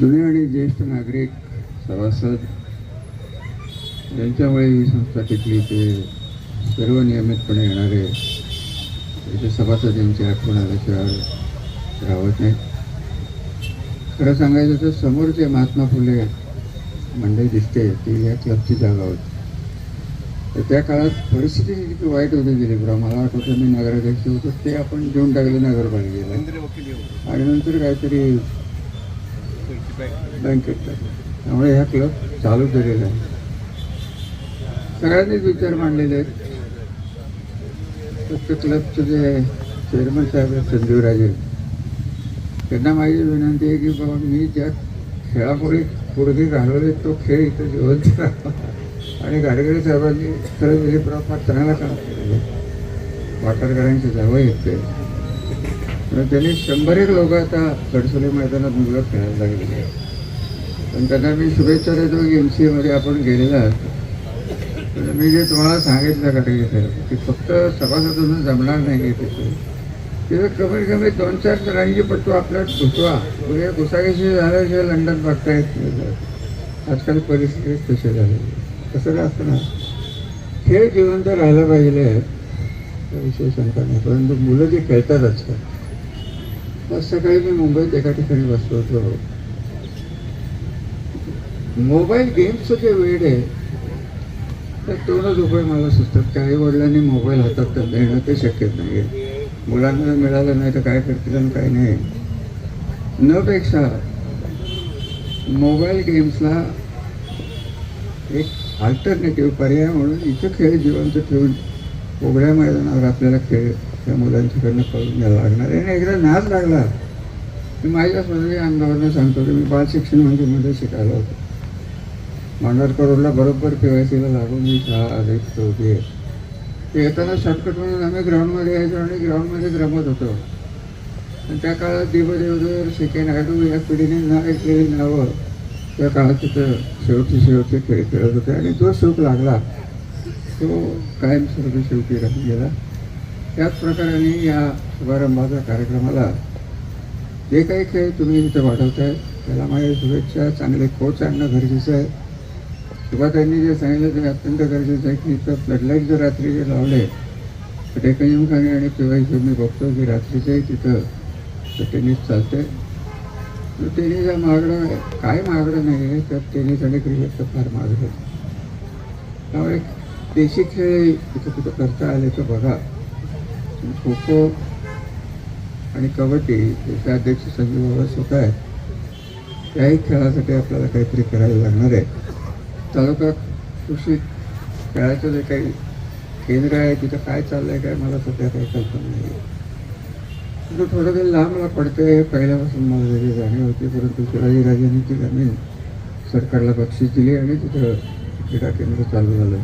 जुने आणि ज्येष्ठ नागरिक सभासद यांच्यामुळे ही संस्था टिकली ते सर्व नियमितपणे येणारे त्याचे सभासद यांची आठवण आल्याशिवाय राहत नाही खरं सांगायचं तर समोर जे महात्मा फुले मंडई दिसते ती या क्लबची जागा होती. तर त्या काळात परिस्थिती इतकी वाईट होती दिलीपराव मला आठवतं मी नगराध्यक्ष होतो ते आपण देऊन टाकलं नगरपालिकेला. आणि नंतर काहीतरी बँकेत त्यामुळे ह्या क्लब चालू केलेला आहे. सगळ्यांनीच विचार मांडलेले आहेत. फक्त क्लबचे जे चेअरमन साहेब आहेत संजीवराजे. त्यांना माझी विनंती आहे की बाबा मी ज्या खेळापुढे पुढे घालवले तो खेळ इथं जिवंत राहावा. आणि गाडगेळे साहेबांनी खरं विधी फार चांगला काम केलेलं आहे. वाटारकरांची जावं येते त्यांनी शंभर एक लोक आता गडसोली मैदानात मुलं खेळायला लागलेली आहेत. पण त्यांना मी शुभेच्छा देतो की एम सी एमध्ये आपण गेलेला आहात. मी जे तुम्हाला सांगितलं गाडगे की फक्त सभासदांना जमणार नाही आहे तिथे तिथे कमीत कमी दोन चार जणांची पट्टू आपल्यात घुसवा. म्हणजे घुसाघिशी झाल्याशिवाय लंडन बघता येत नाही. आजकाल परिस्थिती तशी झाली. तसं काय असतं ना? खेळ जिवंत राहायला पाहिजे. त्याविषयी शंका नाही. परंतु मुलं जे खेळतात आजकाल आज सकाळी मी मुंबईत एका ठिकाणी बसलो होतो. मोबाईल गेम्सचं जे वेळ आहे तर दोनच उपाय मला सुचतात काही वडिलांनी मोबाईल हातात तर देणं ते शक्य नाही आहे मुलांना मिळालं नाही तर काय करतील आणि काय नाही. न पेक्षा मोबाईल गेम्सला एक अल्टरनेटिव्ह पर्याय म्हणून इथं खेळ जिवंत ठेवून उघड्या मैदानावर आपल्याला खेळ त्या मुलांच्याकडनं कळून द्यायला लागणार आहे. आणि एकदा नाच लागला मी माझ्या स्वतःच्या अनुभवानं सांगतो की मी बाल शिक्षण मंदिरमध्ये शिकायला होतो. मांडरकर रोडला बरोबर के वाय सीला लागून मी शाळा आली होती ते येताना शॉर्टकट म्हणून आम्ही ग्राउंडमध्ये यायचो आणि ग्राउंडमध्येच रमत होतो. आणि त्या काळात देवदेवधर शेके नायडू या पिढीने ना ऐकलेली नावं त्या काळात तिथं शेवटी शेवटी खेळ खेळत होते. आणि जो सुख लागला तो कायमस्वरूपी शेवटी राहून गेला त्याच प्रकाराने या शुभारंभाच्या कार्यक्रमाला जे काही खेळ तुम्ही इथं वाढवताय त्याला माझ्या शुभेच्छा. चांगले कोच आणणं गरजेचं आहे. किंवा त्यांनी जे सांगितलं ते अत्यंत गरजेचं आहे की इथं फ्लडलाईट जर रात्री जे लावले तर टेकनिमखाने आणि पिवायचं मी बघतो की रात्रीचंही तिथं तर टेनिस चालते तर टेनिस हा महागडं काय महागडं नाही आहे तर टेनिस आणि क्रिकेट तर फार महागडं आहे. त्यामुळे देशी खेळ इथं कुठं करता आले तर बघा. खो खो आणि कबड्डी त्याचे अध्यक्ष संजय बाबा स्वतः आहेत. त्याही खेळासाठी आपल्याला काहीतरी करायला लागणार आहे. तालुका कृषी खेळाचं जे काही केंद्र आहे तिथं काय चाललं आहे काय मला सध्या काही कल्पना नाही तिथं थोडं काही पडतं पडते पहिल्यापासून मला जरी जाणीव होती परंतु शिवाजीराजांनी ती जमीन सरकारला बक्षीस दिली आणि तिथं क्रीडा केंद्र चालू झालं.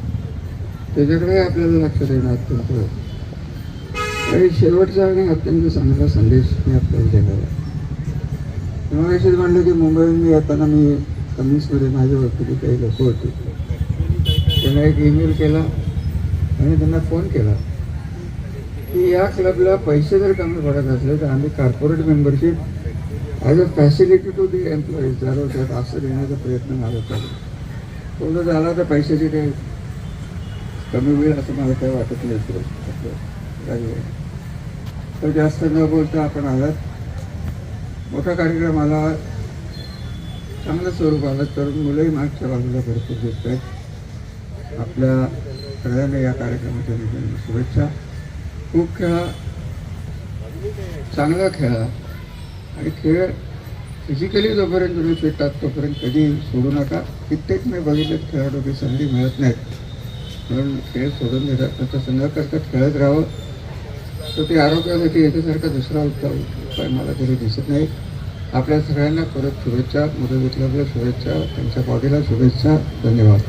त्याच्याकडे आपल्याला लक्ष देणं अत्यंत आणि शेवटचा आणि अत्यंत चांगला संदेश मी आपल्याला देणार आहे. तेव्हा अशीच म्हणलं की मुंबईहून मी येताना मी कम्युनिस्टमध्ये माझ्या ओळखीची काही लोक होती. त्यांना एक ईमेल केला आणि त्यांना फोन केला की या क्लबला पैसे जर कमी पडत असले तर आम्ही corporate membership as a facility to the employees जर हो, त्यात असं देण्याचा प्रयत्न माझा चालू कोणतं झाला तर पैशाची काही कमी होईल असं मला काही वाटत नाही. तर जास्त न बोलता आपण आलात. मोठा कार्यक्रम आला. चांगलं स्वरूप आलं. तर मुलंही मागच्या बाजूला भरपूर दिसत आहेत. आपल्या सगळ्यांना या कार्यक्रमाच्या निमित्ताने शुभेच्छा. खूप खेळा. चांगला खेळा. आणि खेळ फिजिकली जोपर्यंत तुम्ही फिट आहात तोपर्यंत कधी सोडू नका. कित्येक मी बघितलेत खेळाडू संधी मिळत नाहीत. म्हणून खेळ सोडून देतात. तर संघ करतात करता खेळत राहावं. तर ते आरोग्यासाठी याच्यासारखा दुसरा उत्तम उपाय मला तरी दिसत नाही. आपल्या सगळ्यांना परत शुभेच्छा. मुलं घेतल्याबद्दल शुभेच्छा. त्यांच्या बॉडीला शुभेच्छा. धन्यवाद.